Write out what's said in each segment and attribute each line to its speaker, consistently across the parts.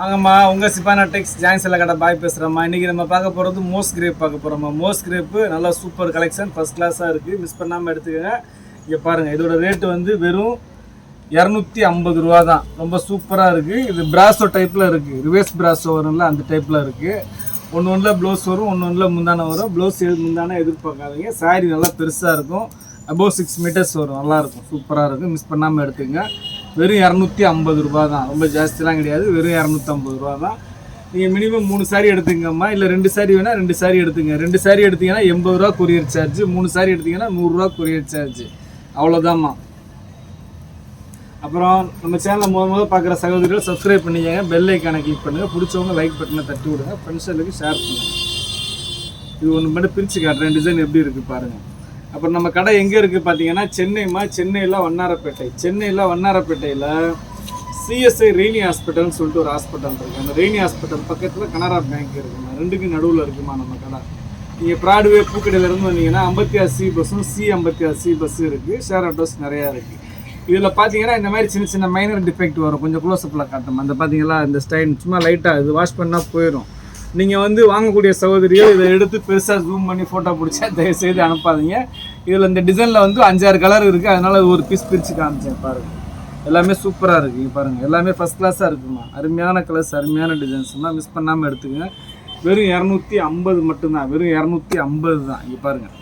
Speaker 1: வாங்கம்மா உங்கள் சிப்பானா டெக்ஸ் ஜாயின் செல்ல கடை பாய் பேசுகிறேம்மா இன்றைக்கி நம்ம பார்க்க போகிறது மோஸ் கிரேப் பார்க்க போகிறோம்மா மோஸ் கிரேப்பு நல்லா சூப்பர் கலெக்ஷன் ஃபஸ்ட் கிளாஸாக இருக்குது மிஸ் பண்ணாமல் எடுத்துக்கோங்க. இங்கே பாருங்கள் இதோட ரேட்டு வந்து வெறும் இரநூத்தி ஐம்பது ரூபா தான். ரொம்ப சூப்பராக இருக்குது இது பிராஸோ டைப்பில் இருக்குது ரிவர்ஸ் பிராஸோ வரும்ல அந்த டைப்பில் இருக்குது ஒன்று ஒன்றில் ப்ளவுஸ் வரும் ஒன்று ஒன்றில் முந்தான வரும். ப்ளவுஸ் எது முந்தான எதிர்பார்க்காதீங்க. saree நல்லா பெருசாக இருக்கும். அபோவ் சிக்ஸ் மீட்டர்ஸ் வரும். நல்லாயிருக்கும் சூப்பராக இருக்கும். மிஸ் பண்ணாமல் எடுத்துங்க வெறும் இரநூத்தி ஐம்பது ரூபா தான். ரொம்ப ஜாஸ்திலாம் கிடையாது. வெறும் இரநூத்தம்பது ரூபா தான். நீங்கள் மினிமம் மூணு saree எடுத்துங்கம்மா. இல்லை ரெண்டு சாரி வேணால் ரெண்டு சாரி எடுத்துங்க. ரெண்டு சாரி எடுத்தீங்கன்னா எண்பது ரூபா கொரியர் சார்ஜ் மூணு சாரி எடுத்தீங்கன்னா நூறுரூவா கொரியர் சார்ஜ் அவ்வளோதாம்மா அப்புறம் நம்ம சேனலை முத முதல் பார்க்குற சகோதரிகள் சப்ஸ்கிரைப் பண்ணிக்கங்க. பெல் ஐக்கானை கிளிக் பண்ணுங்கள் பிடிச்சவங்க லைக் பட்டனை தட்டி விடுங்க. ஃப்ரெண்ட்ஸுக்கு ஷேர் பண்ணுங்கள் இது ஒன்று மட்டும் பிரித்து காட்டுறேன். டிசைன் எப்படி இருக்குது பாருங்கள் அப்புறம் நம்ம கடை எங்கே இருக்குது பார்த்தீங்கன்னா சென்னைமா சென்னையில் வண்ணாரப்பேட்டை. சென்னையில் வண்ணாரப்பேட்டையில் சிஎஸ்ஐ ரெய்னி ஹாஸ்பிட்டல்னு சொல்லிட்டு ஒரு ஹாஸ்பிட்டல் இருக்குது அந்த ரெய்னி ஹாஸ்பிட்டல் பக்கத்தில் கனரா பேங்க் இருக்குமா ரெண்டுக்கும் நடுவில் இருக்குமா நம்ம கடை? நீங்கள் ப்ராட்வே பூக்கடையிலேருந்து வந்தீங்கன்னா ஐம்பத்தி ஆறு சி பஸ்ஸும் சி ஐம்பத்தி ஆறு சி பஸ்ஸும் இருக்குது ஷேர் ஆட்டோஸ் நிறையா இருக்குது இதில் பார்த்தீங்கன்னா இந்த மாதிரி சின்ன சின்ன மைனர் டிஃபெக்ட் வரும். கொஞ்சம் க்ளோஸ்அப்பில் காட்டும் அந்த பார்த்தீங்களா இந்த ஸ்டைன் சும்மா லைட்டாக இது வாஷ் பண்ணால் போயிடும் நீங்கள் வந்து வாங்கக்கூடிய சகோதரிகள் இதை எடுத்து பெருசாக ஜூம் பண்ணி ஃபோட்டோ பிடிச்சா தயவு செய்து அனுப்பாதீங்க. இதில் இந்த டிசைனில் வந்து அஞ்சாறு கலர் இருக்குது அதனால் ஒரு பீஸ் பிரித்து காமிச்சேன் பாருங்கள் எல்லாமே சூப்பராக இருக்குது பாருங்கள் எல்லாமே ஃபஸ்ட் கிளாஸாக இருக்குமா? அருமையான கலர்ஸ் அருமையான டிசைன்ஸ்லாம் மிஸ் பண்ணாமல் எடுத்துக்கங்க. வெறும் இரநூத்தி ஐம்பது மட்டும்தான். வெறும் இரநூத்தி ஐம்பது தான் இங்கே பாருங்கள்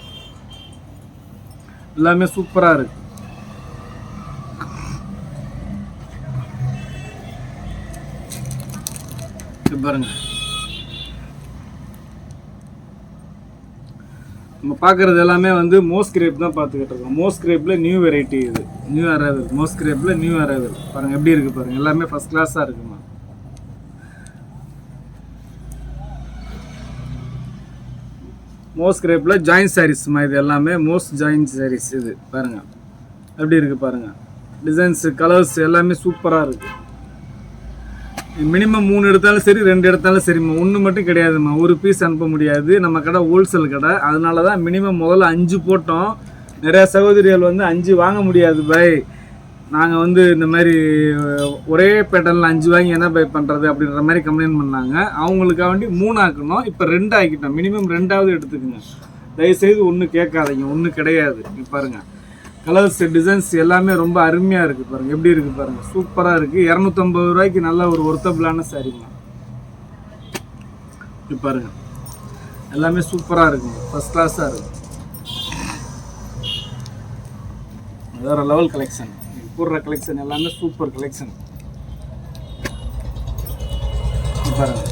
Speaker 1: எல்லாமே சூப்பராக இருக்குது பாருங்கள் நம்ம பார்க்குறது எல்லாமே வந்து மோஸ் கிரேப் தான் பார்த்துக்கிட்டு இருக்கோம். மோஸ் கிரேப்பில் நியூ வெரைட்டி இது. நியூ அரைவல் மோஸ் கிரேப்பில் நியூ அரைவல் பாருங்கள் எப்படி இருக்குது பாருங்கள் எல்லாமே ஃபஸ்ட் கிளாஸாக இருக்குமா? மோஸ் கிரேப்பில் ஜாயின் சாரீஸ்மா இது எல்லாமே? மோஸ்ட் ஜாயின் சாரீஸ் இது. பாருங்கள் எப்படி இருக்குது பாருங்கள் டிசைன்ஸு கலர்ஸ் எல்லாமே சூப்பராக இருக்குது மினிமம் மூணு எடுத்தாலும் சரி ரெண்டு எடுத்தாலும் சரிம்மா ஒன்று மட்டும் கிடையாதும்மா ஒரு பீஸ் அனுப்ப முடியாது. நம்ம கடை ஹோல்சேல் கடை. அதனால தான் மினிமம் முதல்ல அஞ்சு போட்டோம். நிறையா சகோதரிகள் வந்து அஞ்சு வாங்க முடியாது பை நாங்கள் வந்து இந்த மாதிரி ஒரே பேட்டர்னில் அஞ்சு வாங்கி என்ன பை பண்ணுறது அப்படின்ற மாதிரி கம்ப்ளைண்ட் பண்ணாங்க. அவங்களுக்காக வேண்டி மூணு ஆக்கணும். இப்போ ரெண்டு ஆக்கிட்டோம். மினிமம் ரெண்டாவது எடுத்துக்கோங்க. தயவுசெய்து ஒன்றும் கேட்காதீங்க. ஒன்றும் கிடையாது. பாருங்கள் கலர்ஸ் டிசைன்ஸ் எல்லாமே ரொம்ப அருமையாக இருக்குது பாருங்கள் எப்படி இருக்குது பாருங்கள் சூப்பராக இருக்குது இரநூத்தம்பது ரூபாய்க்கு நல்ல ஒரு ஒர்த்தபிளான சாரீங்க இது பாருங்கள் எல்லாமே சூப்பராக இருக்குங்க ஃபஸ்ட் கிளாஸாக இருக்குது வேறு லெவல் கலெக்ஷன் போடுற கலெக்ஷன் எல்லாமே சூப்பர் கலெக்ஷன் பாருங்க.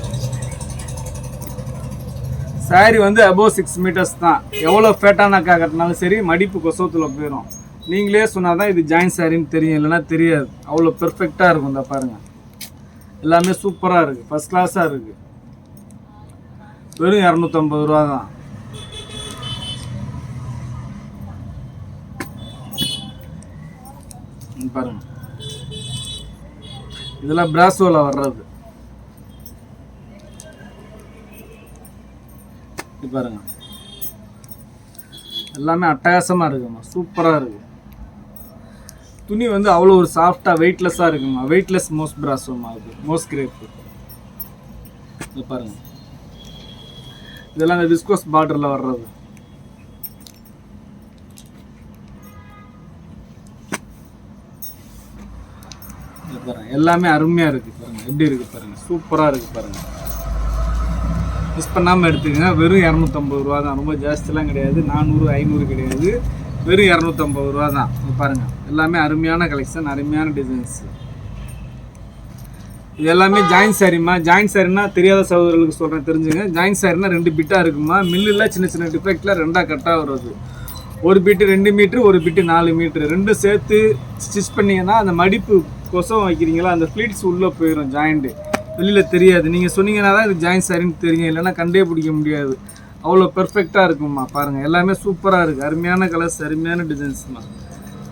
Speaker 1: சாரி வந்து அபோவ் சிக்ஸ் மீட்டர்ஸ் தான். எவ்வளோ ஃபேட்டானாக்கா கட்டினாலும் சரி மடிப்பு கொசவத்தில் போயிடும் நீங்களே சொன்னால் தான் இது ஜாயின் சாரின்னு தெரியும். இல்லைன்னா தெரியாது. அவ்வளோ பெர்ஃபெக்டாக இருக்கும். இந்த பாருங்கள் எல்லாமே சூப்பராக இருக்குது ஃபஸ்ட் கிளாஸாக இருக்குது வெறும் இரநூத்தம்பது ரூபா தான். பாருங்க. இதெல்லாம் பிராசோவில் வர்றது. பாருங்க. எல்லாமே அட்டகாசமாக இருக்குமா? சூப்பராக இருக்கு. துணி வந்து அவ்வளோ ஒரு சாஃப்டாக வெயிட்லெஸ்ஸாக இருக்குமா? வெயிட்லெஸ் மோஸ் பிராசோமா அது மோஸ் கிரேப்பு இது பாருங்க. இதெல்லாம் இந்த விஸ்கோஸ் பார்டரில் வர்றது. பாருங்க. எல்லாமே அருமையாக இருக்குது பாருங்க. எப்படி இருக்குது பாருங்க? சூப்பராக இருக்குது பாருங்க. மிஸ் பண்ணாமல் எடுத்துக்கங்க. வெறும் இரநூத்தம்பது ரூபா தான் ரொம்ப ஜாஸ்திலாம் கிடையாது. நானூறு ஐநூறு கிடையாது. வெறும் இரநூத்தம்பது ரூபா தான். பாருங்கள் பாருங்க. எல்லாமே அருமையான கலெக்ஷன் அருமையான டிசைன்ஸ் இது எல்லாமே ஜாயின் சாரிம்மா ஜாயின் சாரினா தெரியாத சகோதரர்களுக்கு சொல்கிறேன் தெரிஞ்சுங்க. ஜாயின் சாரினா ரெண்டு பிட்டாக இருக்குமா? மில்லில் சின்ன சின்ன டிஃபெக்டில் ரெண்டாக கட்டாக வருது. ஒரு பிட்டு ரெண்டு மீட்ரு ஒரு பிட்டு நாலு மீட்ரு ரெண்டும் சேர்த்து ஸ்டிச் பண்ணிங்கன்னா அந்த மடிப்பு கொசம் வைக்கிறீங்களா? அந்த ஃப்ளீட்ஸ் உள்ளே போயிடும் ஜாயிண்ட்டு வெளியில் தெரியாது. நீங்கள் சொன்னீங்கன்னா தான் இது ஜாயின் சாரின்னு தெரியும். இல்லைன்னா கண்டே பிடிக்க முடியாது. அவ்வளோ பெர்ஃபெக்டாக இருக்கும்மா. பாருங்கள் எல்லாமே சூப்பராக இருக்குது அருமையான கலர்ஸ் அருமையான டிசைன்ஸ்மா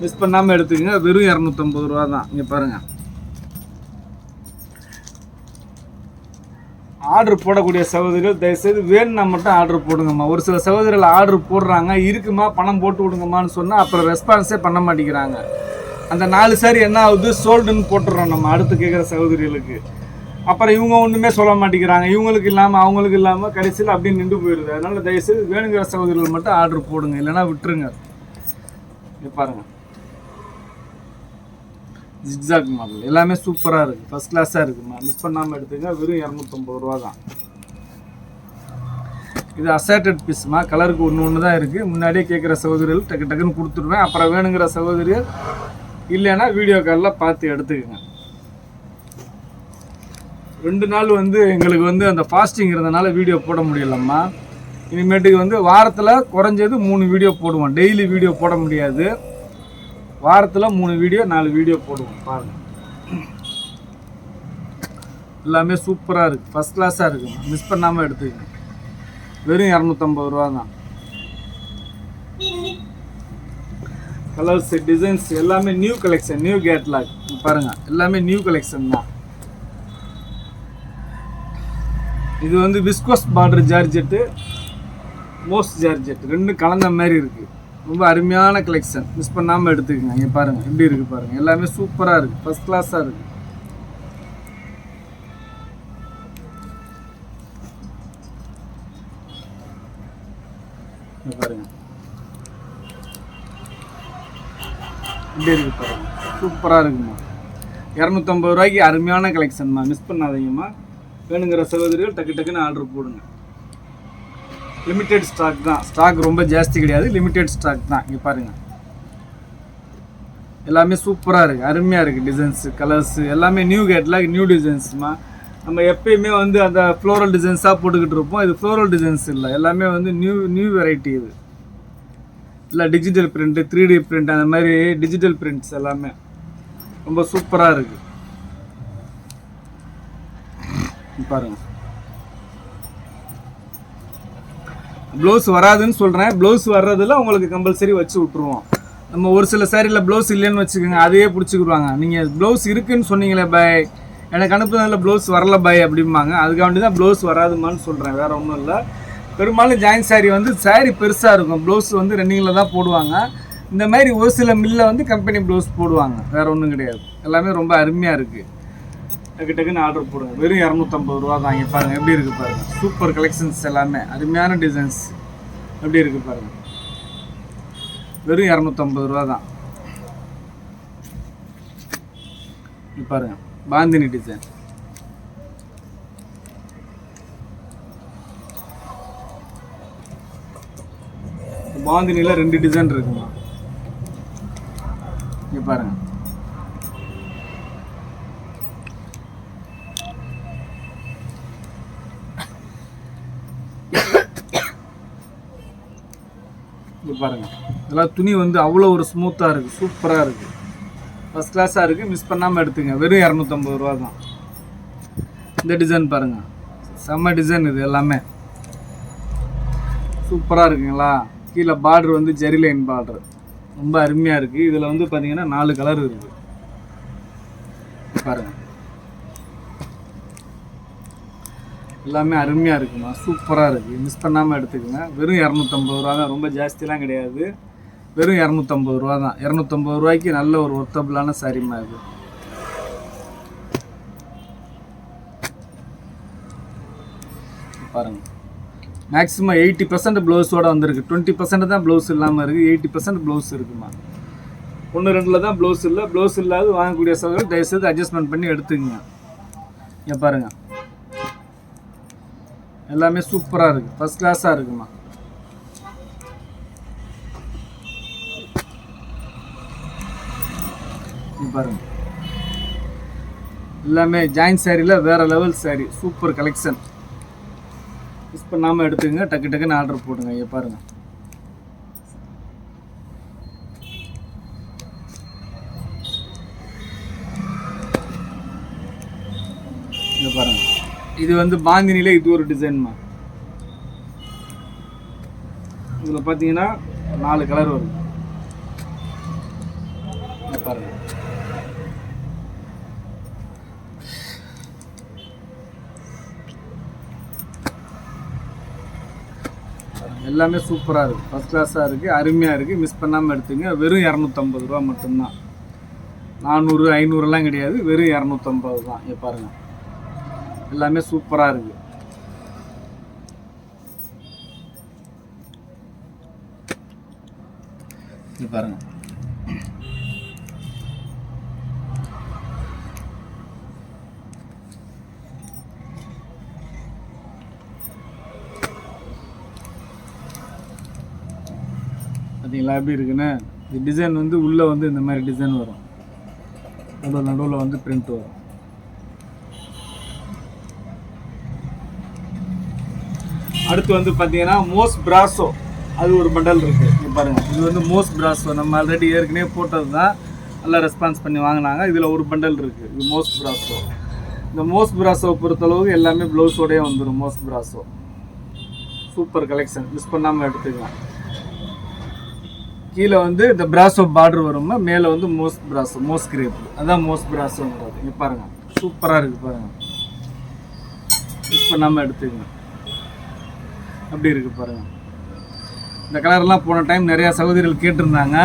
Speaker 1: மிஸ் பண்ணாமல் எடுத்துக்கோங்க. வெறும் இரநூத்தம்பது ரூபா தான். இங்கே பாருங்கள் ஆர்டர் போடக்கூடிய சகோதரிகள் தயவுசெய்து வேணும்னா மட்டும் ஆர்டர் போடுங்கம்மா. ஒரு சில சகோதரிகள் ஆர்டர் போடுறாங்க இருக்குமா பணம் போட்டு விடுங்கம்மான்னு சொன்னால் அப்புறம் ரெஸ்பான்ஸே பண்ண மாட்டேங்கிறாங்க. அந்த நாலு சாரி என்ன ஆகுது? சோல்டுன்னு போட்டுடுறோம் நம்ம. அடுத்து கேட்குற சகோதரிகளுக்கு. அப்புறம் இவங்க ஒன்றுமே சொல்ல மாட்டேங்கிறாங்க. இவங்களுக்கு இல்லாமல் அவங்களுக்கு இல்லாமல் கடைசியில் அப்படியே நின்று போயிடுது அதனால தயவுசெய்து வேணுங்கிற சகோதரிகள் மட்டும் ஆர்டர் போடுங்க. இல்லைன்னா விட்டுருங்க. பாருங்க. ஜிக்ஸாக் மாடல் எல்லாமே சூப்பராக இருக்குது ஃபஸ்ட் கிளாஸாக இருக்குமா மிஸ் பண்ணாமல் எடுத்துங்க வெறும் இரநூத்தம்பது ரூபா தான். இது அசேட்டட் பீஸ்மா கலருக்கு ஒன்று ஒன்று தான் இருக்குது முன்னாடியே கேட்குற சகோதரிகள் டக்கு டக்குன்னு கொடுத்துருவேன் அப்புறம் வேணுங்கிற சகோதரிகள் இல்லைன்னா வீடியோ காலில் பார்த்து எடுத்துக்கங்க. ரெண்டு நாள் வந்து எங்களுக்கு வந்து அந்த ஃபாஸ்டிங் இருந்தனால வீடியோ போட முடியலம்மா. இனிமேட்டுக்கு வந்து வாரத்தில் குறைஞ்சது மூணு வீடியோ போடுவோம். டெய்லி வீடியோ போட முடியாது. வாரத்தில் மூணு வீடியோ நாலு வீடியோ போடுவோம். பாருங்கள் எல்லாமே சூப்பராக இருக்குது ஃபஸ்ட் கிளாஸாக இருக்குமா மிஸ் பண்ணாமல் எடுத்துக்கங்க. வெறும் இரநூத்தம்பது ரூபா தான். கலர்ஸ் டிசைன்ஸ் எல்லாமே நியூ கலெக்ஷன் நியூ கேட்லாக் பாருங்கள் எல்லாமே நியூ கலெக்ஷன் தான். இது வந்து viscose border georgette moss georgette ரெண்டும் கலந்த மாதிரி இருக்குது ரொம்ப அருமையான கலெக்ஷன் மிஸ் பண்ணாமல் எடுத்துக்கங்க. இங்கே பாருங்கள் எப்படி இருக்குது பாருங்கள் எல்லாமே சூப்பராக இருக்குது ஃபஸ்ட் கிளாஸாக இருக்குது பாருங்க. இப்படி இருக்கு பாருங்க. சூப்பராக இருக்குமா. இரநூத்தம்பது ரூபாய்க்கு அருமையான கலெக்ஷன்மா மிஸ் பண்ணாதீங்கம்மா. வேணுங்கிற சகோதரிகள் டக்கு டக்குன்னு ஆர்டர் போடுங்க. லிமிட்டெட் ஸ்டாக் தான். ஸ்டாக் ரொம்ப ஜாஸ்தி கிடையாது. லிமிட்டெட் ஸ்டாக் தான். இங்கே பாருங்கள் எல்லாமே சூப்பராக இருக்குது அருமையாக இருக்குது டிசைன்ஸு கலர்ஸு எல்லாமே நியூ கேட்லாக் நியூ டிசைன்ஸ்மா நம்ம எப்பயுமே வந்து அந்த ஃப்ளோரல் டிசைன்ஸாக போட்டுக்கிட்டு இருப்போம். இது ஃப்ளோரல் டிசைன்ஸ் இல்லை. எல்லாமே வந்து நியூ நியூ வெரைட்டி இது. இல்லை digital print three D print அந்த மாதிரி டிஜிட்டல் பிரிண்ட்ஸ் எல்லாமே. ரொம்ப சூப்பராக இருக்குது பாருங்க. ப்ளவுஸ் வராதுன்னு சொல்கிறேன் ப்ளவுஸ் வர்றதில் உங்களுக்கு கம்பல்சரி வச்சு விட்ருவோம் நம்ம ஒரு சில சாரியில் ப்ளவுஸ் இல்லைன்னு வச்சுக்கோங்க அதையே பிடிச்சிக்கிடுவாங்க நீங்கள் ப்ளவுஸ் இருக்குன்னு சொன்னீங்களே பாய் எனக்கு அனுப்புனதில் ப்ளவுஸ் வரல பாய் அப்படிம்பாங்க. அதுக்காண்டி தான் ப்ளவுஸ் வராதுமான்னு சொல்கிறேன் வேறு ஒன்றும் இல்லை. பெரும்பாலும் ஜாயின் சாரீ வந்து saree பெருசாக இருக்கும். ப்ளவுஸ் வந்து ரன்னிங்கில் தான் போடுவாங்க. இந்த மாதிரி ஒரு சில மில்லில் வந்து கம்பெனி ப்ளவுஸ் போடுவாங்க. வேறு ஒன்றும் கிடையாது. எல்லாமே ரொம்ப அருமையாக இருக்குது டக்கு டக்குன்னு ஆர்டர் போடுங்க வெறும் இரநூத்தம்பது ரூபா தான் இங்கே பாருங்கள் எப்படி இருக்குது பாருங்கள் சூப்பர் கலெக்ஷன்ஸ் எல்லாமே. அருமையான டிசைன்ஸ் எப்படி இருக்குது பாருங்கள் வெறும் இரநூத்தம்பது ரூபா தான். பாருங்கள் பாருங்க. பாந்தினி டிசைன் பாந்தினியில் ரெண்டு டிசைன் இருக்குமா? இங்கே பாருங்க. இருக்குது பாருங்கள் இதெல்லாம் துணி வந்து அவ்வளோ ஒரு ஸ்மூத்தாக இருக்குது சூப்பராக இருக்குது ஃபஸ்ட் கிளாஸாக இருக்குது மிஸ் பண்ணாமல் எடுத்துங்க. வெறும் இரநூத்தம்பது ரூபா தான். இந்த டிசைன் பாருங்கள் செம்ம டிசைன் இது எல்லாமே. சூப்பராக இருக்குங்களா? கீழே பார்டர் வந்து ஜெரி லைன் பார்டர் ரொம்ப அருமையாக இருக்குது இதில் வந்து பார்த்தீங்கன்னா நாலு கலர் இருக்குது பாருங்கள் எல்லாமே அருமையாக இருக்குமா? சூப்பராக இருக்குது மிஸ் பண்ணாமல் எடுத்துக்கோங்க. வெறும் இரநூத்தம்பது ரூபா தான். ரொம்ப ஜாஸ்திலாம் கிடையாது. வெறும் இரநூத்தம்பது ரூபா தான். இரநூத்தம்பது ரூபாய்க்கு நல்ல ஒரு ஒர்த்தபிளான சாரிமா இது. பாருங்கள் மேக்ஸிமம் எயிட்டி பர்சன்ட் ப்ளவுஸோட வந்திருக்கு. டுவெண்ட்டி பர்சன்ட் தான் ப்ளவுஸ் இல்லாமல் இருக்குது எயிட்டி பர்சன்ட் ப்ளவுஸ் இருக்குமா? ஒன்று ரெண்டில் தான் ப்ளவுஸ் இல்லை. ப்ளவுஸ் இல்லாத வாங்கக்கூடிய சகோதரர் தயவுசெய்து அட்ஜஸ்ட்மெண்ட் பண்ணி எடுத்துக்கங்க. இங்கே பாருங்கள் எல்லாமே சூப்பராக இருக்குது ஃபஸ்ட் கிளாஸாக இருக்குமா? பாருங்க. எல்லாமே ஜாயின் சாரியில் வேறு level sari super collection miss பண்ணாமல் எடுத்துக்கங்க. டக்கு டக்குன்னு ஆர்டர் போடுங்க ஐயா பாருங்கள் இங்க பாருங்க இது வந்து பாந்தினியில் இது ஒரு டிசைன்மா இதில் பார்த்தீங்கன்னா நாலு கலர் வரும். பாருங்க. எல்லாமே சூப்பராக இருக்குது ஃபஸ்ட் கிளாஸாக இருக்குது அருமையாக இருக்குது மிஸ் பண்ணாமல் எடுத்துங்க. வெறும் இரநூத்தம்பது ரூபா மட்டும்தான். நானூறு ஐநூறுலாம் கிடையாது. வெறும் இரநூத்தம்பது தான். இங்கே பாருங்கள் எல்லாமே சூப்பராக இருக்குது இது பாருங்க. பார்த்தீங்களா எப்படி இருக்குன்னு? இந்த டிசைன் வந்து உள்ளே வந்து இந்த மாதிரி டிசைன் வரும். நடுவில் நடுவில் வந்து பிரிண்ட் வரும். அடுத்து வந்து பார்த்தீங்கன்னா மோஸ் பிராசோ. அது ஒரு மண்டல் இருக்குது இங்க பாருங்க. இது வந்து மோஸ் பிராசோ. நம்ம ஆல்ரெடி ஏற்கனவே போட்டது தான். நல்லா ரெஸ்பான்ஸ் பண்ணி வாங்கினாங்க. இதில் ஒரு பண்டல் இருக்குது இது மோஸ் பிராசோ. இந்த மோஸ் பிராசோவை பொறுத்தளவுக்கு எல்லாமே ப்ளவுஸோடயே வந்துடும் மோஸ் பிராசோ. சூப்பர் கலெக்ஷன் மிஸ் பண்ணாமல் எடுத்துக்கலாம். கீழே வந்து இந்த பிராசோ பார்டர் வருமா. மேலே வந்து மோஸ் பிராசோ மோஸ் கிரேப். அதான் மோஸ் பிராசோங்கிறது. இங்கே பாருங்கள் சூப்பராக இருக்குது பாருங்கள் மிஸ் பண்ணாமல் எடுத்துக்கங்க அப்படி இருக்குது பாருங்கள் இந்த கலர்லாம் போன டைம் நிறையா சகோதரிகள் கேட்டிருந்தாங்க.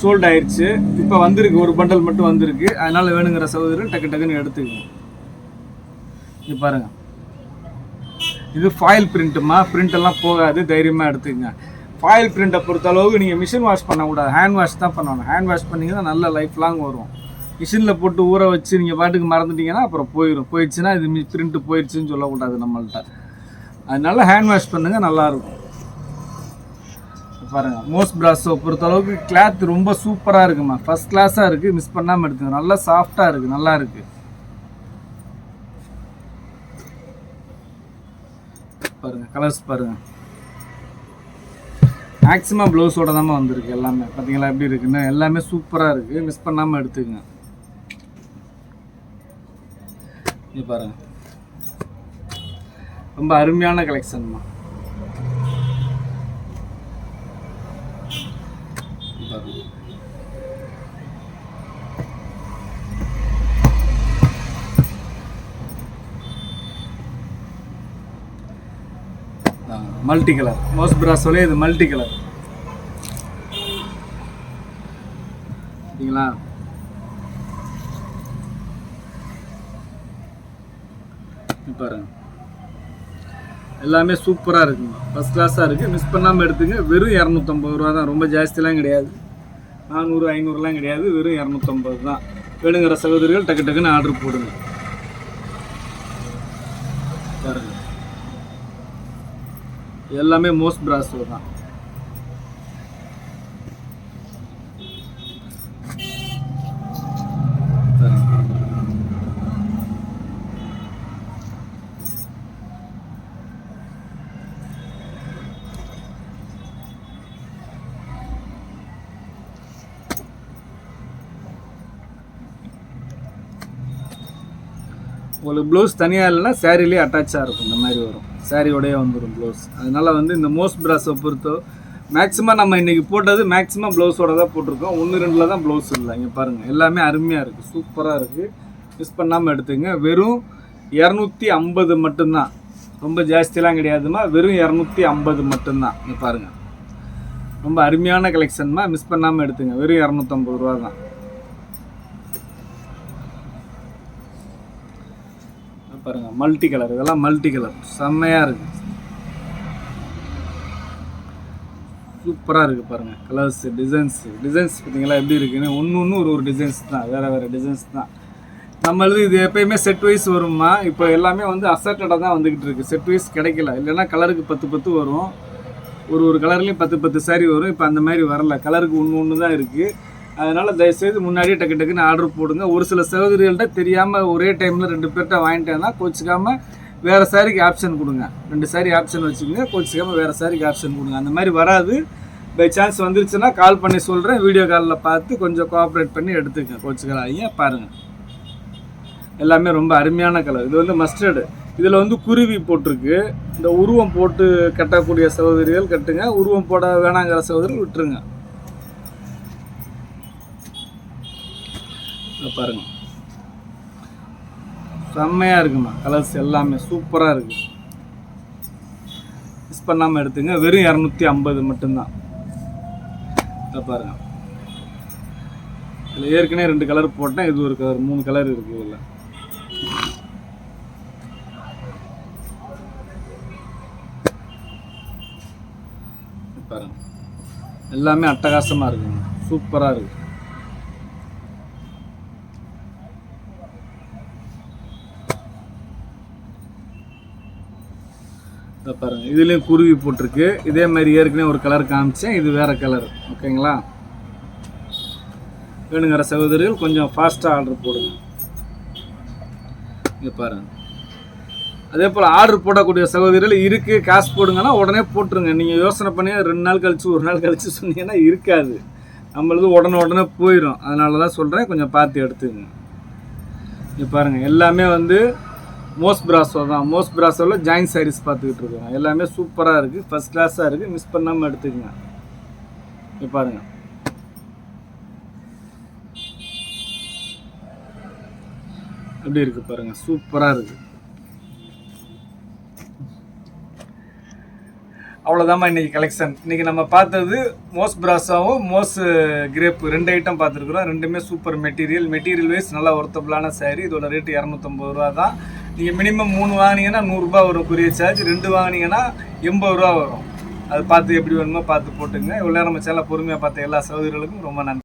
Speaker 1: சோல்ட் ஆயிடுச்சு இப்போ வந்திருக்கு. ஒரு பண்டல் மட்டும் வந்திருக்கு. அதனால் வேணுங்கிற சகோதரர் டக்கு டக்குன்னு எடுத்துக்கணும் இது பாருங்க. இது ஃபாயில் பிரிண்ட்டுமா பிரிண்டெல்லாம் போகாது. தைரியமாக எடுத்துக்கங்க. ஃபாயில் பிரிண்ட்டை பொறுத்த அளவுக்கு நீங்கள் மிஷின் வாஷ் பண்ணக்கூடாது. ஹேண்ட் வாஷ் தான் பண்ணணும். ஹேண்ட் வாஷ் பண்ணிங்கன்னா நல்ல லைஃப் லாங் வரும் மிஷினில் போட்டு ஊற வச்சு நீங்கள் பாட்டுக்கு மறந்துட்டீங்கன்னா அப்புறம் போயிடும் போயிடுச்சுன்னா இது பிரிண்ட்டு போயிடுச்சுன்னு சொல்லக்கூடாது நம்மள்கிட்ட அதனால ஹேண்ட் வாஷ் பண்ணுங்க நல்லா இருக்கும் மோஸ்ட் பிராஸோ பொறுத்த அளவுக்கு கிளாத் ரொம்ப சூப்பராக இருக்குமா? ஃபர்ஸ்ட் கிளாஸாக இருக்குது மிஸ் பண்ணாமல் எடுத்துங்க நல்லா சாஃப்டாக இருக்குது நல்லா இருக்குது பாருங்க கலர்ஸ் பாருங்க. மேக்ஸிமம் ப்ளவுஸோட தான் வந்திருக்கு எல்லாமே. பார்த்தீங்களா எப்படி இருக்குன்னு எல்லாமே சூப்பராக இருக்குது மிஸ் பண்ணாமல் எடுத்துக்கங்க. இது பாருங்கள் ரொம்ப அருமையான கலெக்ஷன்மா மல்டி கலர் மோஸ்ட் பிராஸோலே இது மல்டி கலர் சரிங்களா? இது பாருங்க. எல்லாமே சூப்பராக இருக்குங்க ஃபஸ்ட் கிளாஸாக இருக்குது மிஸ் பண்ணாமல் எடுத்துங்க வெறும் இரநூத்தம்பது ரூபா தான். ரொம்ப ஜாஸ்திலாம் கிடையாது. நானூறு ஐநூறுலாம் கிடையாது. வெறும் இரநூத்தம்பது தான். வேணுங்கிற சகோதரிகள் டக்கு டக்குன்னு ஆர்டர் போடுங்க. பாருங்க. எல்லாமே மோஸ்ட் பிராஸோ தான். ப்ளவுஸ் தனியாக இல்லைன்னா சேரீலேயே அட்டாச்சாக இருக்கும். இந்த மாதிரி வரும். சாரியோடய வந்துடும் ப்ளவுஸ் அதனால் வந்து இந்த மோஸ்ட் ப்ராஸை பொறுத்தோ மேக்ஸிமம் நம்ம இன்றைக்கி போட்டது மேக்ஸிமம் ப்ளவுஸோட தான் போட்டிருக்கோம். ஒன்று ரெண்டில் தான் ப்ளவுஸ் இல்லை. இங்கே பாருங்கள் எல்லாமே அருமையாக இருக்குது சூப்பராக இருக்குது மிஸ் பண்ணாமல் எடுத்துங்க. வெறும் இரநூத்தி ஐம்பது மட்டும்தான். ரொம்ப ஜாஸ்தியெலாம் கிடையாதுமா வெறும் இரநூத்தி ஐம்பது மட்டும்தான். இங்கே பாருங்கள் ரொம்ப அருமையான கலெக்ஷன்மா மிஸ் பண்ணாமல் எடுத்துங்க. வெறும் இரநூத்தம்பது ரூபா தான் பாருங்க மல்டி கலர் இதெல்லாம் மல்டி கலர் செம்மையாக இருக்கு. சூப்பராக இருக்குது பாருங்கள் கலர்ஸு டிசைன்ஸு டிசைன்ஸ் பார்த்தீங்களா எப்படி இருக்குன்னு ஒன்று ஒன்று ஒரு ஒரு டிசைன்ஸ் தான் வேறு வேறு டிசைன்ஸ் தான். நம்மளது இது எப்பயுமே செட் வைஸ் வருமா இப்போ எல்லாமே வந்து அசட்டடாக தான் வந்துக்கிட்டு இருக்குது செட் வைஸ் கிடைக்கல. இல்லைன்னா கலருக்கு பத்து பத்து வரும். ஒரு ஒரு கலர்லேயும் பத்து பத்து சாரி வரும். இப்போ அந்த மாதிரி வரல. கலருக்கு ஒன்று ஒன்று தான் இருக்குது அதனால் தயவுசெய்து முன்னாடியே டக்கு டக்குன்னு ஆர்டர் போடுங்க. ஒரு சில சகோதரிகள்கிட்ட தெரியாமல் ஒரே டைமில் ரெண்டு பேர்கிட்ட வாங்கிட்டேன்னா கோச்சிக்காமல் வேறு சாரிக்கு ஆப்ஷன் கொடுங்க. ரெண்டு சாரி ஆப்ஷன் வச்சுக்கோங்க. கோச்சிக்காமல் வேறு சாரிக்கு ஆப்ஷன் கொடுங்க. அந்த மாதிரி வராது. பை சான்ஸ் வந்துருச்சுன்னா கால் பண்ணி சொல்கிறேன் வீடியோ காலில் பார்த்து கொஞ்சம் கோஆப்ரேட் பண்ணி எடுத்துக்கங்க. கோச்சிக்கலாம் பாருங்கள் எல்லாமே ரொம்ப அருமையான கலர் இது வந்து மஸ்டர்டு இதில் வந்து குருவி போட்டிருக்கு. இந்த உருவம் போட்டு கட்டக்கூடிய சகோதரிகள் கட்டுங்க. உருவம் போட வேணாங்கிற சகோதரிகள் விட்டுருங்க. பாருங்கள் செம்மையாக இருக்குமா? கலர்ஸ் எல்லாமே சூப்பராக இருக்குது மிஸ் பண்ணாமல் எடுத்துங்க. வெறும் இரநூத்தி ஐம்பது மட்டும்தான். இதை பாருங்கள் இதில் ஏற்கனவே ரெண்டு கலர் போட்டேன். இது ஒரு கலர் மூணு கலர் இருக்குது இதில். பாருங்கள் எல்லாமே அட்டகாசமாக இருக்குங்க. சூப்பராக இருக்குது இதை இதுலேயும் குருவி போட்டிருக்கு. இதே மாதிரி ஏற்கனவே ஒரு கலர் காமிச்சேன். இது வேறு கலர் ஓகேங்களா வேணுங்கிற சகோதரிகள் கொஞ்சம் ஃபாஸ்ட்டாக ஆர்டர் போடுங்க. இங்கே பாருங்கள் அதே போல் ஆர்டர் போடக்கூடிய சகோதரிகள் இருக்குது காசு போடுங்கன்னா உடனே போட்டுருங்க. நீங்கள் யோசனை பண்ணி ரெண்டு நாள் கழித்து ஒரு நாள் கழிச்சு சொன்னீங்கன்னா இருக்காது. நம்மளது உடனே உடனே போயிடும் அதனால தான் சொல்கிறேன் கொஞ்சம் பார்த்து எடுத்துக்கங்க இங்கே பாருங்கள் எல்லாமே வந்து மோஸ் பிராசோ தான். மோஸ் பிராசோவில் ஜாயின் சாரீஸ் பார்த்துக்கிட்டு இருக்கோம். எல்லாமே சூப்பராக இருக்குது ஃபஸ்ட் கிளாஸாக இருக்குது மிஸ் பண்ணாமல் எடுத்துக்கங்க. இப்போ பாருங்கள் எப்படி இருக்குது பாருங்கள் சூப்பராக இருக்குது அவ்வளோதாம்மா இன்றைக்கி கலெக்ஷன் இன்றைக்கி நம்ம பார்த்தது மோஸ் பிராஸாவும் மோஸ் கிரேப் ரெண்டு ஐட்டம் பார்த்துருக்குறோம். ரெண்டுமே சூப்பர் மெட்டீரியல் மெட்டீரியல் வைஸ் நல்லா ஒர்த்தபுளான saree. இதோட ரேட்டு இரநூத்தம்பது ரூபா தான் நீங்கள் மினிமம் மூணு வாங்கினீங்கன்னா நூறுரூபா வரும் கொரியர் சார்ஜ் ரெண்டு வாங்கினீங்கன்னா எண்பது ரூபா வரும். அது பார்த்து எப்படி வேணுமோ பார்த்து போட்டுங்க. இவ்வளோ நேரம் நம்ம சேனலை பொறுமையாக பார்த்த எல்லா சகோதரிகளுக்கும் ரொம்ப நன்றி.